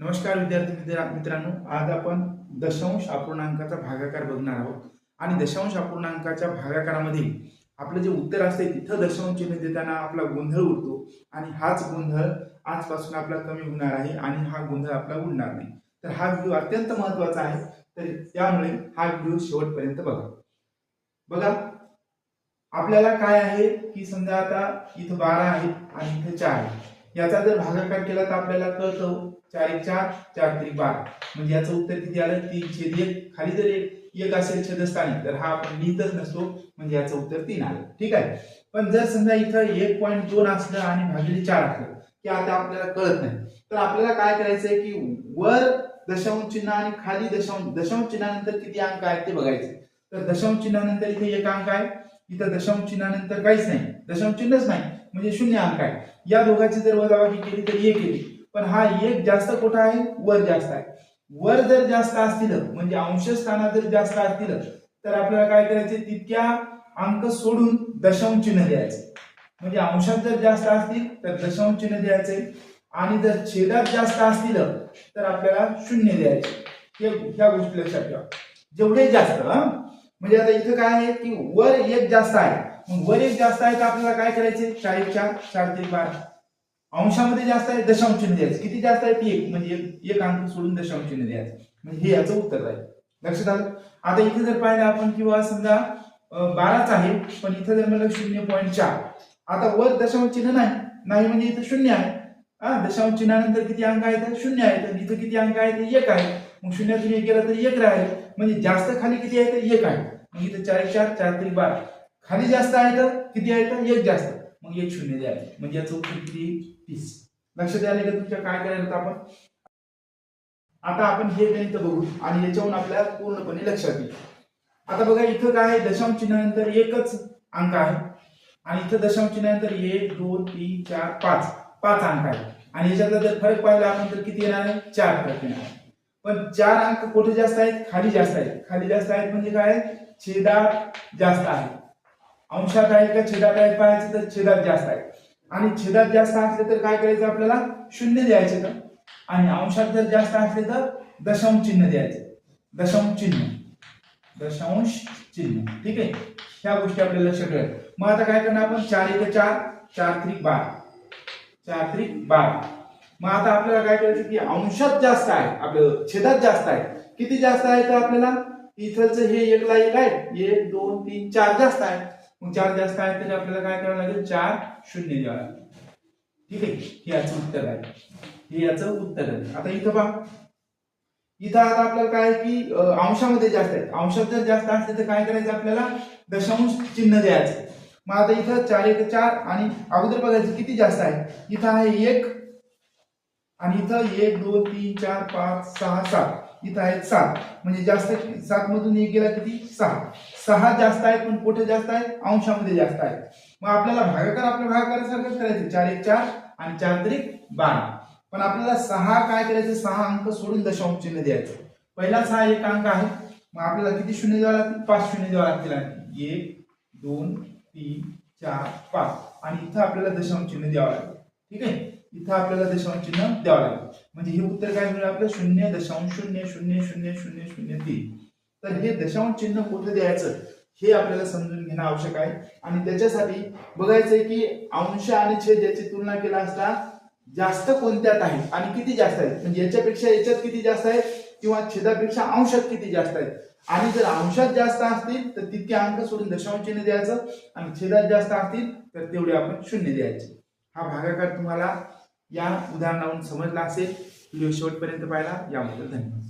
नमस्कार विद्यार्थी मित्रांनो आज आपण दशांश अपूर्णांकाचा भागाकार बघणार आहोत. आणि दशांश अपूर्णांकाच्या भागाकारामध्ये आपलं जे उत्तर असते तिथं दशांश चिन्ह देताना आपला गोंधळ उडतो. आणि हाच गोंधळ आजपासून आपला कमी होणार आहे आणि हा गोंधळ आपला उडणार नाही. तर हा व्हिडिओ अत्यंत महत्त्वाचा आहे. तर त्यामुळे हा व्हिडिओ शेवटपर्यंत बघा. बघा आपल्याला काय आहे? की समजा आता इथं बारा आहे आणि इथं चार आहे याचा जर भागाकार केला तर आपल्याला कळतं हो, चार एक चार चार त्रिक बारा म्हणजे याचं उत्तर किती आलं? तीन छेद एक. खाली जर एक एक असेल छेदस्थानी तर हा आपण लिहितच नसतो. म्हणजे याचं उत्तर तीन आलं. ठीक आहे? पण जर समजा इथं एक पॉईंट दोन असलं आणि भागिले चार असलं की आता आपल्याला कळत नाही तर आपल्याला काय करायचंय की वर दशांश चिन्ह आणि खाली दशांश दशांश चिन्हानंतर किती अंक आहेत ते बघायचे तर दशांश चिन्हानंतर इथे एक अंक आहे. इथं दशांश चिन्हानंतर काहीच नाही. दशांश चिन्हच नाही. म्हणजे शून्य अंक आहे. या दोघांची जर वजाबाकी केली तर एक येते पण हा एक जास्त कुठं आहे? वर जास्त आहे. वर जर जास्त असतील म्हणजे अंशस्थानात जर जास्त असतील तर आपल्याला काय करायचे तितक्या अंक सोडून दशांश चिन्ह द्यायचे म्हणजे अंशात जर जास्त असतील तर दशांश चिन्ह द्यायचे आणि जर छेदात जास्त असतील तर आपल्याला शून्य द्यायचे हे ह्या गोष्टी लक्षात ठेवा. जेवढे जास्त म्हणजे आता इथं काय आहे? की वर एक जास्त आहे. वर एक जास्त आहे तर आपल्याला काय करायचे? चाळीस चार चार ते बारा. अंशामध्ये जास्त आहे दशांश चिन्ह द्यायचं. किती जास्त आहे ती एक. म्हणजे एक- एक अंक सोडून दशांश चिन्ह द्यायचं. म्हणजे हे याचं उत्तर आहे लक्षात आलं? आता इथे जर पाहिलं आपण किंवा समजा बाराच आहे पण इथं जर म्हणलं शून्य पॉईंट चार. आता वर दशांश चिन्ह नाही. नाही म्हणजे इथं शून्य आहे. हा दशांश चिन्हानंतर किती अंक आहेत? शून्य आहेत. इथं किती अंक आहेत? एक आहे. मग शून्यातून एक गेला तर एक राहील. म्हणजे जास्त खाली किती आहे? तर एक आहे. मग इथं चार चार चार तरी बारा. खाली जास्त आहे तर किती आहे तर एक जास्त. मग एक शून्य द्यायचं म्हणजे याचं उत्तर किती? तीस. लक्षात आले का तुमच्या काय करायला आपण? आता आपण हे गणित बघू आणि याच्यावरून आपल्याला पूर्णपणे लक्षात येईल. आता बघा इथं काय आहे? दशांश चिन्हानंतर एकच अंक आहे. आणि इथं दशांश चिन्हानंतर एक दोन तीन चार पाच. पाच अंक आहे आणि याच्यातला जर फरक पाहिला आपण तर किती येणार आहे? चार फरक येणार आहे. पण चार अंक कुठे जास्त आहेत? खाली जास्त आहेत. खाली जास्त आहेत म्हणजे काय? छेदात जास्त आहे. अंशात आहे का छेदात आहे? पाहायचं तर छेदात जास्त आहे. आणि छेदात जास्त असले तर काय करायचं आपल्याला? शून्य द्यायचे का? आणि अंशात जर जास्त असले तर दशांश चिन्ह द्यायचे. दशांश चिन्ह. दशांश चिन्ह. ठीक आहे? ह्या गोष्टी आपल्याला लक्षात ठेवायच्या मग आता काय करणार आपण? चार एक चार चार त्रिक बारा. चार त्रिक बारा. मग आता आपल्याला काय करायचं की अंशात जास्त आहे. आपलं छेदात जास्त आहे. किती जास्त आहे तर आपल्याला? इथलचं हे एकला एक आहे. एक दोन तीन चार जास्त आहे. मग चार जास्त आहे तरी आपल्याला काय करावं लागेल? चार शून्य द्यावं लागेल ठीक आहे? हे याचं उत्तर आहे. हे याचं उत्तर आहे. आता इथं पहा. इथं आता आपल्याला काय आहे की अंशामध्ये जास्त आहे अंशात जर जास्त असले तर काय करायचं आपल्याला? दशांश चिन्ह द्यायचं. मग आता इथं चार एक चार आणि अगोदर बघायचं किती जास्त आहे. इथं आहे एक आणि इथं एक दोन तीन चार पाच सहा सात. इथं आहेत सात. म्हणजे जास्त सात मधून एक गेला किती? सहा. सहा जास्त आहेत पण कुठे जास्त आहेत? अंशामध्ये जास्त आहेत. मग आपल्याला भागाकार आपल्या भागाकारासारखंच करायचं. चार एक चार आणि चार त्रिक बारा. पण आपल्याला सहा काय करायचं? सहा अंक सोडून दशांश चिन्ह द्यायचं. पहिला सहा एक अंक आहे. मग आपल्याला किती शून्य द्यावं लागतील? पाच शून्य द्यावं लागतील. एक दोन तीन चार पाच. आणि इथं आपल्याला दशांश चिन्ह द्यावं लागेल. ठीक आहे? इथं आपल्याला दशांश चिन्ह द्यावं लागेल. म्हणजे हे उत्तर काय मिळेल आपलं? शून्य दशांश शून्य शून्य शून्य शून्य शून्य तीन. तर हे दशांश चिन्ह कुठे द्यायचं? हे आपल्याला समजून घेणं आवश्यक आहे. आणि त्याच्यासाठी बघायचंय की अंश आणि छेद याची तुलना केला असता जास्त कोणत्यात आहे आणि किती जास्त आहेत? म्हणजे याच्यापेक्षा याच्यात किती जास्त आहेत? किंवा छेदापेक्षा अंशात किती जास्त आहेत? आणि जर अंशात जास्त असतील तर तितके अंक सोडून दशांश चिन्ह द्यायचं. आणि छेदात जास्त असतील तर तेवढे आपण शून्य द्यायचे. हा भागाकार तुम्हाला या उदाहरणावरून समजला असेल. व्हिडिओ शेवटपर्यंत पाहिला. याबद्दल धन्यवाद.